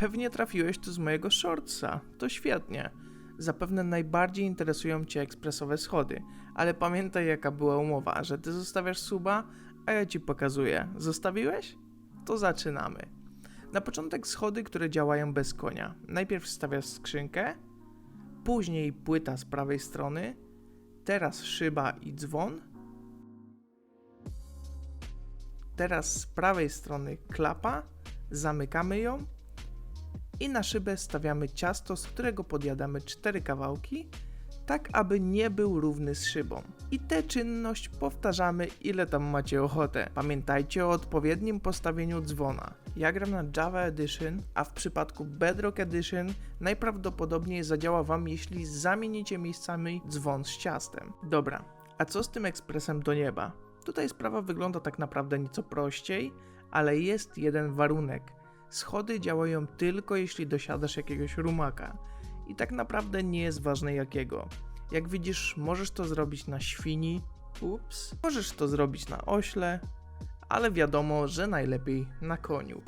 Pewnie trafiłeś tu z mojego shortsa. To świetnie. Zapewne najbardziej interesują Cię ekspresowe schody, ale pamiętaj jaka była umowa, że Ty zostawiasz suba, a ja Ci pokazuję. Zostawiłeś? To zaczynamy. Na początek schody, które działają bez konia. Najpierw wstawiasz skrzynkę, później płyta z prawej strony, teraz szyba i dzwon, teraz z prawej strony klapa, zamykamy ją i na szybę stawiamy ciasto, z którego podjadamy cztery kawałki, tak aby nie był równy z szybą. I tę czynność powtarzamy ile tam macie ochotę. Pamiętajcie o odpowiednim postawieniu dzwona. Ja gram na Java Edition, a w przypadku Bedrock Edition najprawdopodobniej zadziała Wam, jeśli zamienicie miejscami dzwon z ciastem. Dobra, a co z tym ekspresem do nieba? Tutaj sprawa wygląda tak naprawdę nieco prościej, ale jest jeden warunek. Schody działają tylko jeśli dosiadasz jakiegoś rumaka. I tak naprawdę nie jest ważne jakiego. Jak widzisz, możesz to zrobić na świni, ups, możesz to zrobić na ośle, ale wiadomo, że najlepiej na koniu.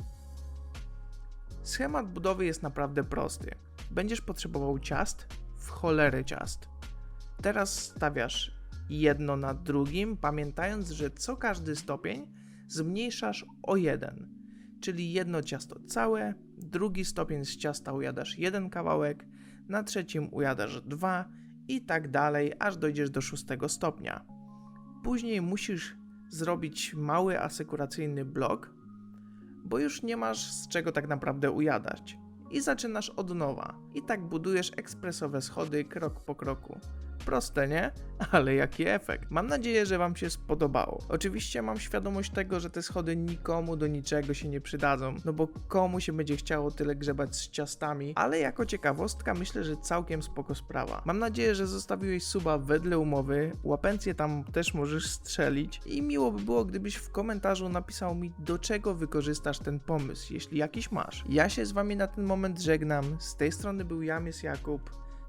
Schemat budowy jest naprawdę prosty. Będziesz potrzebował ciast, w cholerę ciast. Teraz stawiasz jedno na drugim, pamiętając, że co każdy stopień zmniejszasz o jeden. Czyli jedno ciasto całe, drugi stopień z ciasta ujadasz jeden kawałek, na trzecim ujadasz dwa i tak dalej, aż dojdziesz do szóstego stopnia. Później musisz zrobić mały asekuracyjny blok, bo już nie masz z czego tak naprawdę ujadać. I zaczynasz od nowa. I tak budujesz ekspresowe schody krok po kroku. Proste, nie? Ale jaki efekt. Mam nadzieję, że Wam się spodobało. Oczywiście mam świadomość tego, że te schody nikomu do niczego się nie przydadzą, no bo komu się będzie chciało tyle grzebać z ciastami, ale jako ciekawostka myślę, że całkiem spoko sprawa. Mam nadzieję, że zostawiłeś suba wedle umowy, łapencję tam też możesz strzelić i miło by było, gdybyś w komentarzu napisał mi, do czego wykorzystasz ten pomysł, jeśli jakiś masz. Ja się z Wami na ten moment żegnam. Z tej strony był Jamys Jakub.